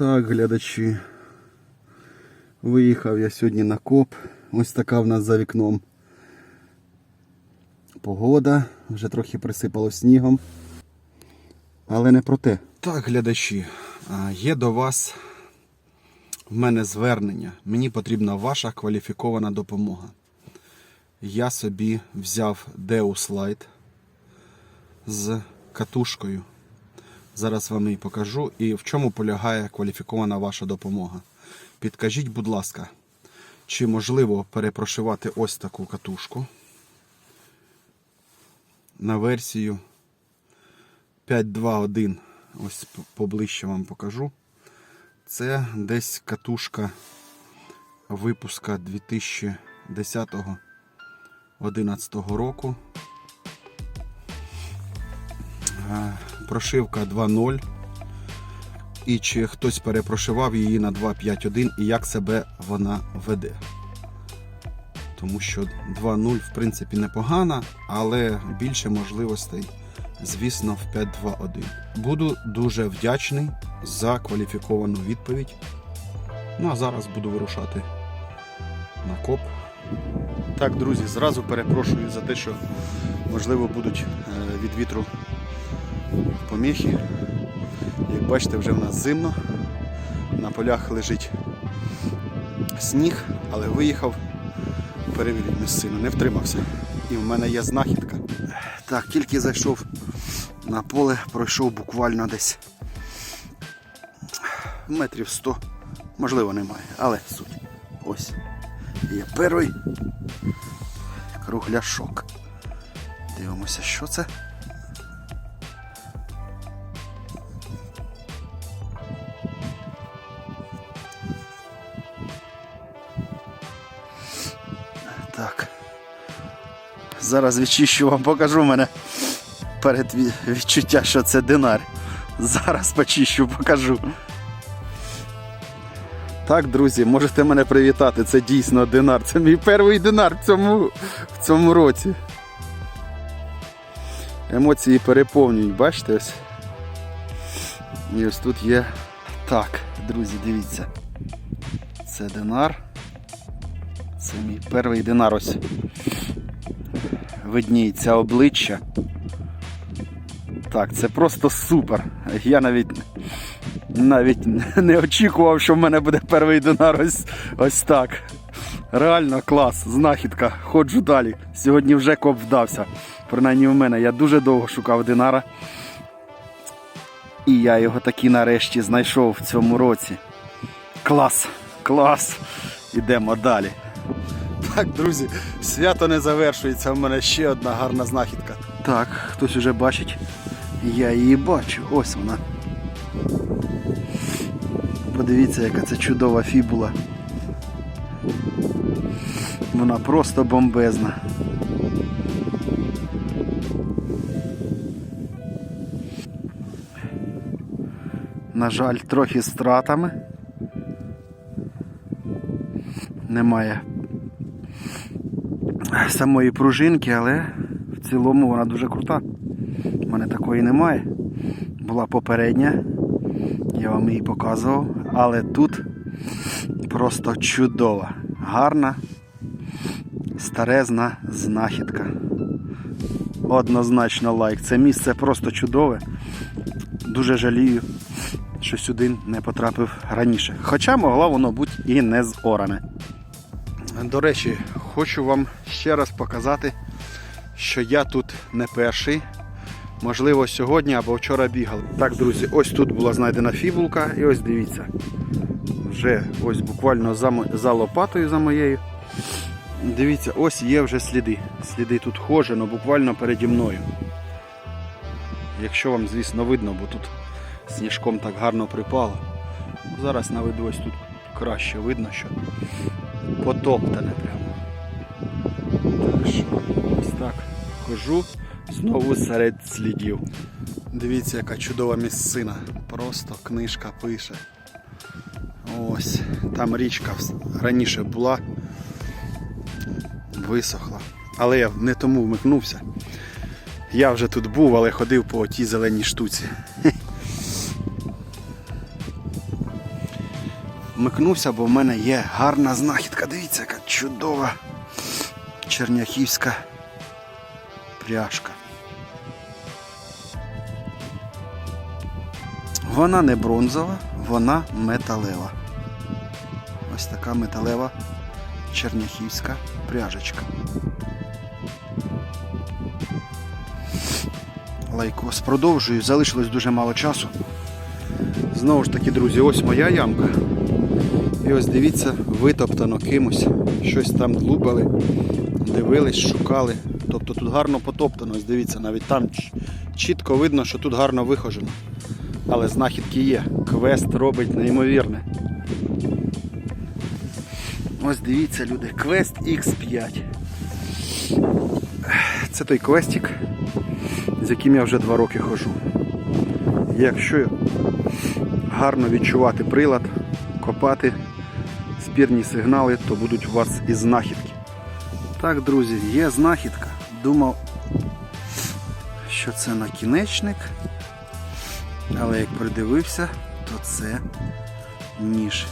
Так, глядачі. Виїхав я сьогодні на коп. Ось така в нас за вікном погода. Вже трохи присипало снігом. Але не про те. Так, глядачі, є до вас в мене звернення. Мені потрібна ваша кваліфікована допомога. Я собі взяв Deus Light з катушкою. Зараз вам її покажу. І в чому полягає кваліфікована ваша допомога. Підкажіть, будь ласка, чи можливо перепрошивати ось таку катушку на версію 5.2.1. Ось поближче вам покажу. Це десь катушка випуска 2010-2011 року. Прошивка 2.0. І чи хтось перепрошивав її на 2.5.1 і як себе вона веде. Тому що 2.0 в принципі непогана, але більше можливостей, звісно, в 5.2.1. Буду дуже вдячний за кваліфіковану відповідь. Ну а зараз буду вирушати на коп. Так, друзі, зразу перепрошую за те, що можливо будуть е, від вітру поміхи. Як бачите, вже в нас зимно. На полях лежить сніг, але виїхав перевірити місцину, не втримався. І в мене є знахідка. Так, тільки зайшов на поле, пройшов буквально десь метрів 100. Можливо, немає, але суть. Ось. Є перший кругляшок. Дивимося, що це. Так. Зараз відчищу вам, покажу мене перед ві- відчуття, що це динар. Зараз почищу, покажу. Так, друзі, можете мене привітати. Це дійсно динар. Це мій перший динар в цьому, в цьому році. Емоції переповнюють, бачите ось. І ось тут є. Так, друзі, дивіться. Це динар. Це мій перший динар ось. Видніється обличчя. Так, це просто супер. Я навіть навіть не очікував, що в мене буде перший динар ось, ось так. Реально клас, знахідка. Ходжу далі. Сьогодні вже коп вдався. Принаймні в мене. Я дуже довго шукав динара. І я його таки нарешті знайшов в цьому році. Клас, клас. Ідемо далі. Так, друзі, свято не завершується. У мене ще одна гарна знахідка. Так, хтось уже бачить. Я її бачу. Ось вона. Подивіться, яка це чудова фібула. Вона просто бомбезна. На жаль, трохи з втратами. Немає самої пружинки, але в цілому вона дуже крута. У мене такої немає. Була попередня, я вам її показував, але тут просто чудова, гарна, старезна знахідка. Однозначно лайк. Це місце просто чудове. Дуже жалію, що сюди не потрапив раніше. Хоча могло воно бути і не зоране. До речі, хочу вам ще раз показати, що я тут не перший. Можливо, сьогодні або вчора бігав. Так, друзі, ось тут була знайдена фібулка, і ось дивіться. Вже ось буквально за, за лопатою за моєю. Дивіться, ось є вже сліди. Сліди тут хожі, але буквально переді мною. Якщо вам, звісно, видно, бо тут сніжком так гарно припало. Зараз наведу ось тут краще видно, що потоптане прямо. Хожу знову серед слідів. Дивіться, яка чудова місцина. Просто книжка пише. Ось, там річка раніше була, висохла. Але я не тому вмикнувся. Я вже тут був, але ходив по тій зеленій штуці. вмикнувся, бо в мене є гарна знахідка. Дивіться, яка чудова черняхівська пряжка. Вона не бронзова, вона металева. Ось така металева черняхівська пряжечка. Лайкос. Продовжую, залишилось дуже мало часу. Знову ж таки, друзі, ось моя ямка. І ось дивіться, витоптано кимось. Щось там глубали, дивились, шукали. Тобто тут гарно потоптано, ось дивіться, навіть там чітко видно, що тут гарно вихожено. Але знахідки є. Квест робить неймовірне. Ось дивіться, люди, квест X5. Це той квестик, з яким я вже два роки ходжу. Якщо гарно відчувати прилад, копати спірні сигнали, то будуть у вас і знахідки. Так, друзі, є знахідка. Думав, що це накінечник, але як придивився, то це ніж.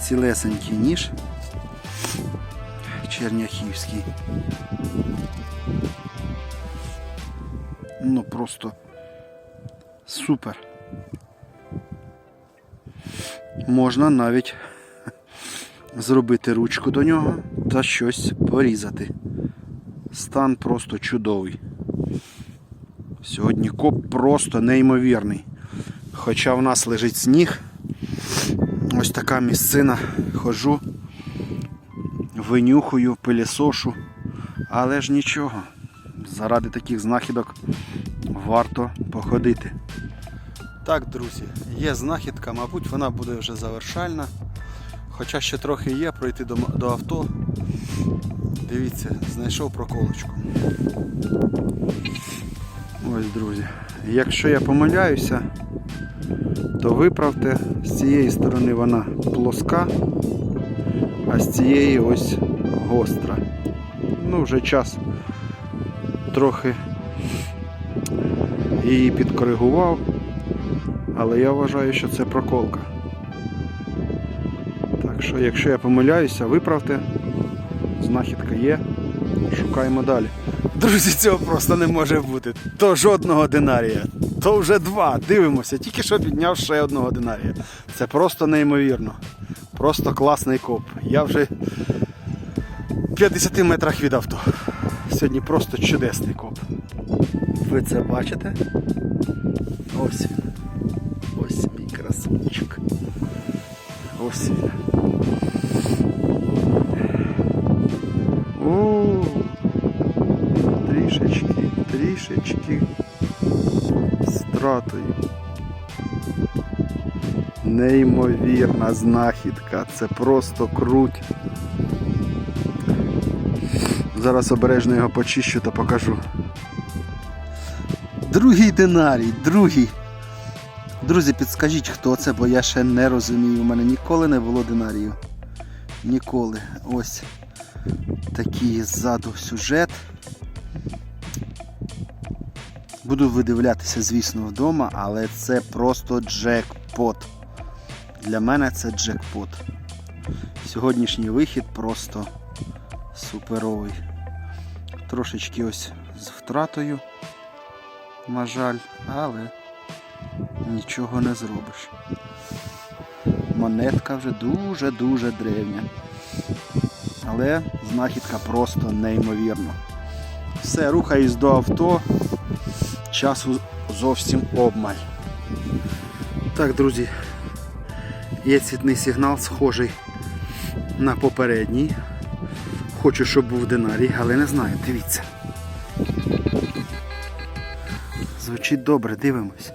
Цілесенький ніж. Черняхівський. Ну просто супер. Можна навіть зробити ручку до нього та щось порізати. Стан просто чудовий. Сьогодні коп просто неймовірний. Хоча в нас лежить сніг, ось така місцина, хожу, винюхую, пилісошу, але ж нічого. Заради таких знахідок варто походити. Так, друзі, є знахідка, мабуть, вона буде вже завершальна. Хоча ще трохи є пройти до, до авто. Дивіться, знайшов проколочку. Ось, друзі. Якщо я помиляюся, то виправте, з цієї сторони вона плоска, а з цієї ось гостра. Ну, вже час трохи її підкоригував, але я вважаю, що це проколка. Так що, якщо я помиляюся, виправте. Знахідка є. Шукаємо далі. Друзі, цього просто не може бути. То жодного динарія, то вже два. Дивимося, тільки що підняв ще одного динарія. Це просто неймовірно. Просто класний коп. Я вже в 50 метрах від авто. Сьогодні просто чудесний коп. Ви це бачите? Ось він. Ось мій красунчик. Ось він. Трішечки стратою. Неймовірна знахідка. Це просто круть. Зараз обережно його почищу та покажу. Другий динарій, другий. Друзі, підскажіть, хто це, бо я ще не розумію. У мене ніколи не було динарію. Ніколи. Ось такий ззаду сюжет. Буду видивлятися, звісно, вдома, але це просто джекпот. Для мене це джекпот. Сьогоднішній вихід просто суперовий. Трошечки ось з втратою, на жаль, але нічого не зробиш. Монетка вже дуже-дуже древня. Але знахідка просто неймовірна. Все, рухаюсь до авто. Часу зовсім обмаль. Так, друзі, є цвітний сигнал, схожий на попередній. Хочу, щоб був динарій, але не знаю, дивіться. Звучить добре, дивимось.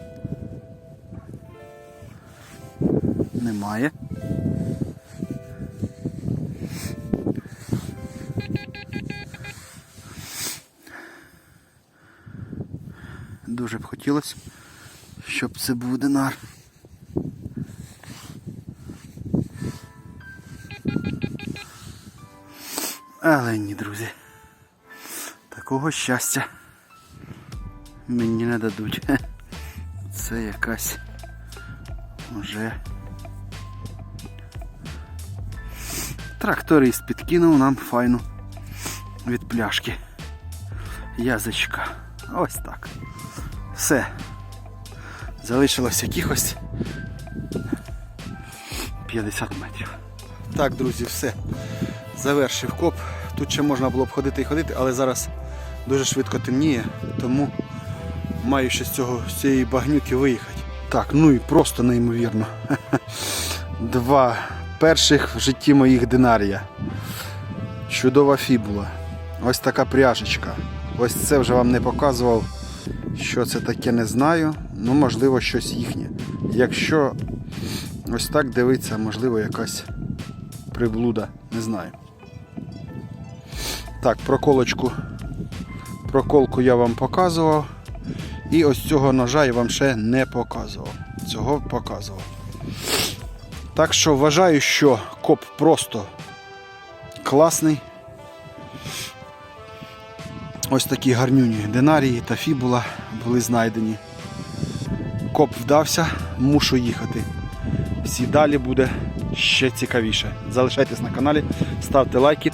Немає. Хотілося, щоб це був динар. Але ні, друзі. Такого щастя мені не дадуть. Це якась вже Тракторист підкинув нам файну від пляшки. Язичка. Ось так. Все. Залишилось якихось 50 метрів. Так, друзі, все. Завершив коп. Тут ще можна було б ходити і ходити, але зараз дуже швидко темніє, тому маю ще з цього з цієї багнюки виїхати. Так, ну і просто неймовірно. Два перших в житті моїх динарія. Чудова фібула. Ось така пряжечка. Ось це вже вам не показував. Що це таке, не знаю. Ну, можливо, щось їхнє. Якщо ось так дивиться, можливо, якась приблуда, не знаю. Так, проколочку. Проколку я вам показував. І ось цього ножа я вам ще не показував. Цього показував. Так що вважаю, що коп просто класний. Ось такі гарнюні динарії та фібула були знайдені. Коп вдався, мушу їхати. Всі далі буде ще цікавіше. Залишайтесь на каналі, ставте лайки.